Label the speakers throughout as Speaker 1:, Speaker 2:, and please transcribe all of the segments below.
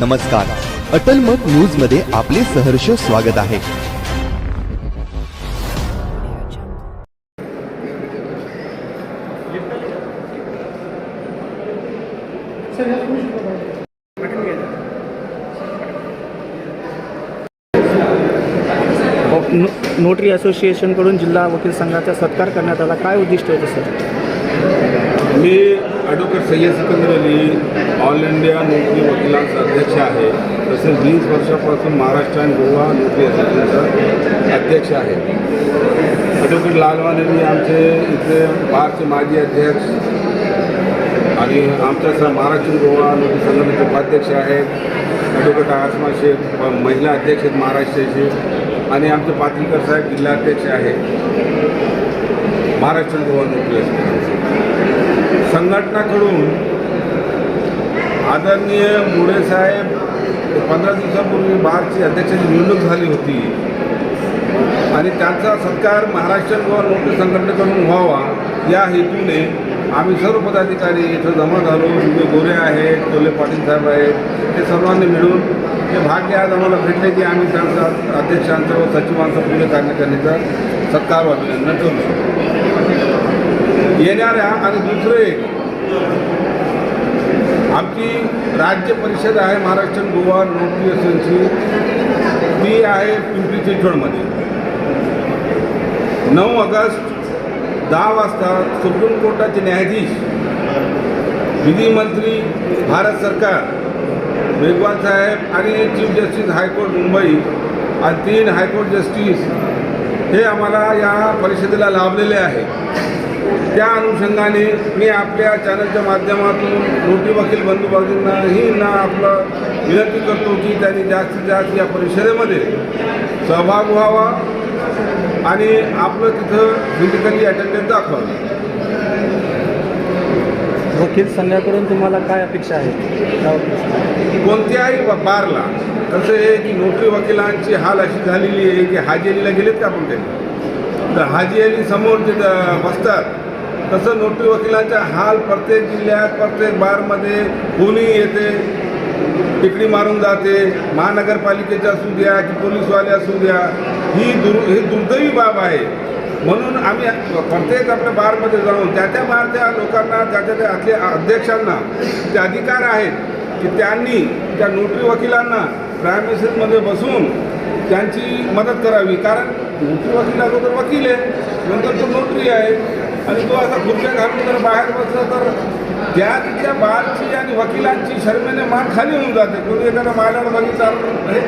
Speaker 1: नमस्कार. अटल मत न्यूजमध्ये आपले सहर्ष स्वागत आहे.
Speaker 2: नो- नोटरी असोसिएशनकडून जिल्हा वकील संघाचा सत्कार करण्यात आला. काय उद्दिष्ट होतं सर
Speaker 3: मी advocate Syed Sikandar Ali all India नोकरी वकिलांचा अध्यक्ष आहे. तसेच वीस वर्षापासून महाराष्ट्र आणि गोवा नोकरी असोसिएशनचा अध्यक्ष आहे. ॲडव्होकेट लालवान यांनी आमचे इथे बारचे माजी अध्यक्ष आणि आमच्या महाराष्ट्र गोवा नोकरी संघटनेचे उपाध्यक्ष आहेत. ॲडव्होकेट आसमा शेख महिला अध्यक्ष आहेत महाराष्ट्राचे आणि आमचे पाटीलकर साहेब जिल्हाध्यक्ष आहेत. महाराष्ट्र गोवा नोकरी असोसिएशनचे संघटनाकडून आदरणीय मुळे साहेब पंधरा दिवसापूर्वी बारची अध्यक्षाची निवडणूक झाली होती. आणि त्यांचा सत्कार महाराष्ट्र गोवा संघटनेकडून व्हावा या हेतूने आम्ही सर्व पदाधिकारी इथं जमा झालो. विजय गोरे आहेत टोले पाटील साहेब आहेत हे सर्वांनी मिळून हे भाग्य आज आम्हाला भेटले की आम्ही त्यांचा अध्यक्षांचा व सचिवांचा पूर्ण कार्यकारिणीचा सत्कार व अभिनंदन करू शकतो येणाऱ्या आणि दुसरं एक. आमची राज्य परिषद आहे महाराष्ट्र गोवा नोकरी असोसिएशनची ती आहे पिंपरी चिंचवडमध्ये. नऊ ऑगस्ट दहा वाजता सुप्रीम कोर्टाचे न्यायाधीश विधिमंत्री भारत सरकार मेघवाल साहेब आणि चीफ जस्टिस हायकोर्ट मुंबई आणि तीन हायकोर्ट जस्टिस हे आम्हाला या परिषदेला लाभलेले आहे. त्या अनुषंगाने मी आपल्या चॅनलच्या माध्यमातून मोठी वकील बंधू भगिनींनाही ना आपलं विनंती करतो की त्यांनी जास्तीत जास्त या परिषदेमध्ये सहभाग व्हावा आणि आपलं तिथं फिजिकली अटेंडन्स दाखवावं.
Speaker 2: वकील संघाकडून तुम्हाला काय अपेक्षा आहे?
Speaker 3: कोणत्याही बारला. कसं आहे की नोकरी वकिलांची हाल अशी झालेली आहे की हाजी अलीला गेलेत का आपण कधी तर हाजी अली समोर जे बसतात तसं नोटरी वकिलांचा हाल प्रत्येक जिल्ह्यात प्रत्येक बारमध्ये कोणी येते टिकडी मारून जाते महानगरपालिकेच्या असू द्या की पोलीसवाले असू द्या. ही दुर् ही दुर्दैवी बाब आहे. म्हणून आम्ही प्रत्येक आपल्या बारमध्ये जाऊन त्या त्या बारच्या लोकांना त्याच्या त्या आतल्या अध्यक्षांना ते अधिकार आहेत की त्यांनी त्या नोटरी वकिलांना प्रायमेसेसमध्ये बसून त्यांची मदत करावी. कारण नोटरी वकील अगोदर वकील आहे नंतर तो नोटरी आहे. आणि तो असा खुर्च्या घालून जर बाहेर बसला तर त्या तिथल्या बारची आणि वकिलांची शर्मेने मान खाली होऊन जाते. कोणी एखादा मालाला बघितलं हे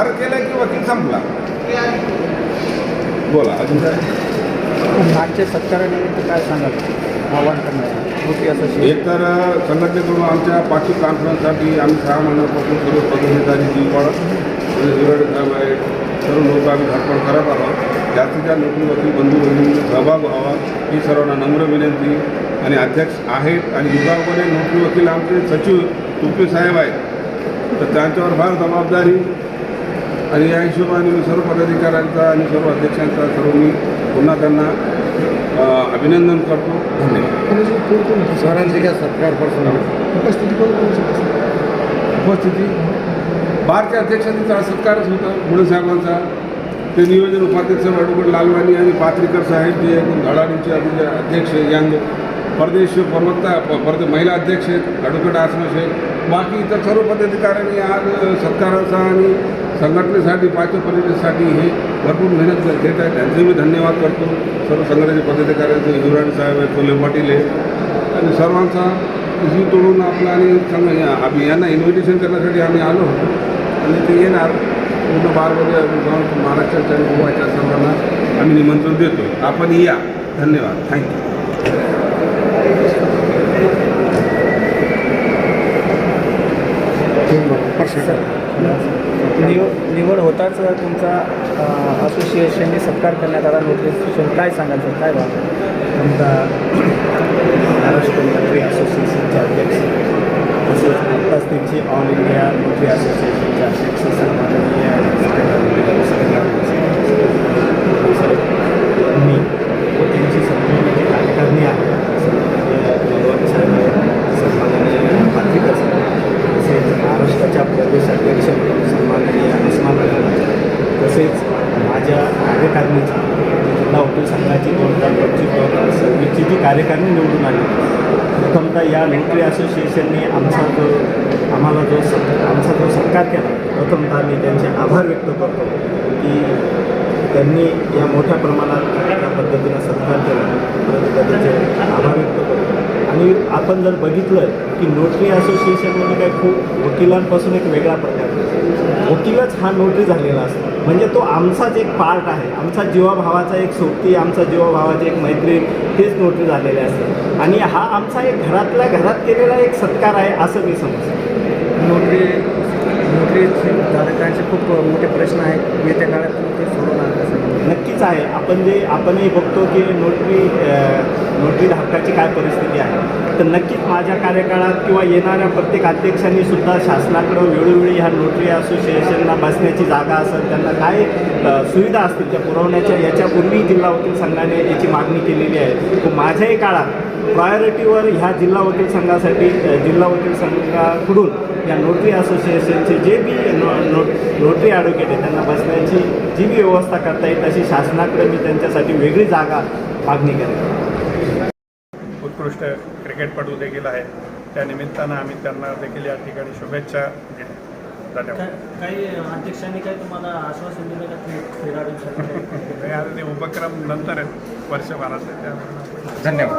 Speaker 3: अर्ज केला की वकील संपला? बोला अजून. काय
Speaker 2: आजच्या सत्कारानिमित्त काय सांगाल? आव्हान करणार नोटरी असोसिएशन
Speaker 3: एक तर संघटनेकडून आमच्या पाचशे कॉन्फरन्ससाठी आम्ही सहा महिन्यापासून सर्व पदाधिकारी साहेब आहेत सर्व लोकांनी आम्ही धडपड करत आहोत जास्तीत जास्त लोकांवरती बंधू भगिनींनी सहभाग व्हावा ही सर्वांना नम्र विनंती आणि अध्यक्ष आहेत आणि विभागामध्ये नोकरी वकील आमचे सचिव तुपे साहेब आहेत तर त्यांच्यावर फार जबाबदारी आणि या हिशोबाने मी सर्व पदाधिकाऱ्यांचा आणि सर्व अध्यक्षांचा सर्व मी पुन्हा त्यांना अभिनंदन करतो धन्यवाद
Speaker 4: सरांचे काय सत्कार प्रसंग
Speaker 3: उपस्थिती बारच्या अध्यक्षांचा सत्कारच होता मुळे साहेबांचा. ते नियोजन उपाध्यक्ष ॲडव्होकेट लालवानी आणि पात्रीकर साहेब जे एकदम धडाडीचे अध्यक्ष यंग परदेश प्रवक्ता परदे महिला अध्यक्ष आहेत ॲडव्होकेट आसमा शेख बाकी इतर सर्व पदाधिकाऱ्यांनी आज सत्काराचा आणि संघटनेसाठी पाचव्या परिषदेसाठी हे भरपूर मेहनत घेत आहेत. त्यांचे मी धन्यवाद करतो. सर्व संघटनेचे पदाधिकाऱ्यांचे युवराज साहेब आहेत कोल्हे पाटील आहेत. आणि सर्वांचा तोडून आपला आणि संघ या- आम्ही यांना इन्व्हिटेशन करण्यासाठी आम्ही आलो होतो. आणि ते येणार. पूर्ण बारमध्ये आम्ही जाऊन महाराष्ट्राच्या आणि गोव्याच्या सर्वांना आम्ही निमंत्रण देतो. आपण या. धन्यवाद. थँक्यू
Speaker 2: निव निवड होताच तुमचा असोसिएशनने सत्कार करण्यात आला. नोटरी असोसिएशन काय सांगाल सर? काय भाव
Speaker 4: आमचा महाराष्ट्र नोटरी असोसिएशनचे अध्यक्ष. तसेच आत्ताच त्यांची ऑल इंडिया नोटरी असोसिएशनचे अध्यक्ष सन्माननीय मी व त्यांची संपूर्ण जी आहे. सन्माननीय भगवंत तसेच महाराष्ट्राच्या प्रदेश अध्यक्ष सन्माननीय अस्मान तसेच माझ्या कार्यकारणीची जिल्हा उद्योग संघाची दोन हजार पंचवीस दोन हजार सव्वीसची जी कार्यकारणी निवडून आली प्रथमतः या नोटरी असोसिएशनने आमचा जो आम्हाला जो सत् आमचा जो सत्कार केला प्रथमतः मी त्यांचे आभार व्यक्त करतो की त्यांनी या मोठ्या प्रमाणात त्या पद्धतीनं सत्कार केला. परत त्याचे आभार व्यक्त आणि आपण जर बघितलं की नोटरी असोसिएशनमध्ये काय खूप वकिलांपासून एक वेगळा प्रकार वकीलच हा नोटरी झालेला असतो. म्हणजे तो आमचाच एक पार्ट आहे. आमचा जीवाभावाचा एक सोबती आमचा जीवाभावाची एक मैत्री हेच नोटरी झालेले असते. आणि हा आमचा एक घरातल्या घरात केलेला एक सत्कार आहे असं मी समजतो.
Speaker 2: नोटरी नोटरी धारकांचे खूप मोठे प्रश्न आहेत. येत्या काळात ते सोडवणार
Speaker 4: नक्कीच आहे. आपण जे आपणही बघतो की नोटरी नोटरी धारकाची काय परिस्थिती आहे. तर नक्कीच माझ्या कार्यकाळात किंवा येणाऱ्या प्रत्येक अध्यक्षांनी सुद्धा शासनाकडं वेळोवेळी ह्या नोटरी असोसिएशनला बसण्याची जागा असेल त्यांना काय सुविधा असतील त्या पुरवण्याच्या याच्यापूर्वी जिल्हा वकील संघाने याची मागणी केलेली आहे. तो माझ्याही काळात प्रायोरिटीवर ह्या जिल्हा वकील संघासाठी जिल्हा वकील संघाकडून या नोटरी असोसिएशनचे जे बी नो नो नोटरी ॲडव्होकेट आहे त्यांना बसण्याची जी बी व्यवस्था करता येईल तशी शासनाकडे मी त्यांच्यासाठी वेगळी जागा मागणी करेन
Speaker 5: उत्कृष्ट क्रिकेटपटू देखील आहे. त्या निमित्तानं आम्ही त्यांना देखील या ठिकाणी शुभेच्छा दिल्या. धन्यवाद.
Speaker 2: काही अध्यक्षांनी काही तुम्हाला आश्वासन दिलं का खेळाडूंसाठी?
Speaker 5: आता ते उपक्रम नंतर आहेत. वर्षभराचे त्यामुळे
Speaker 6: धन्यवाद.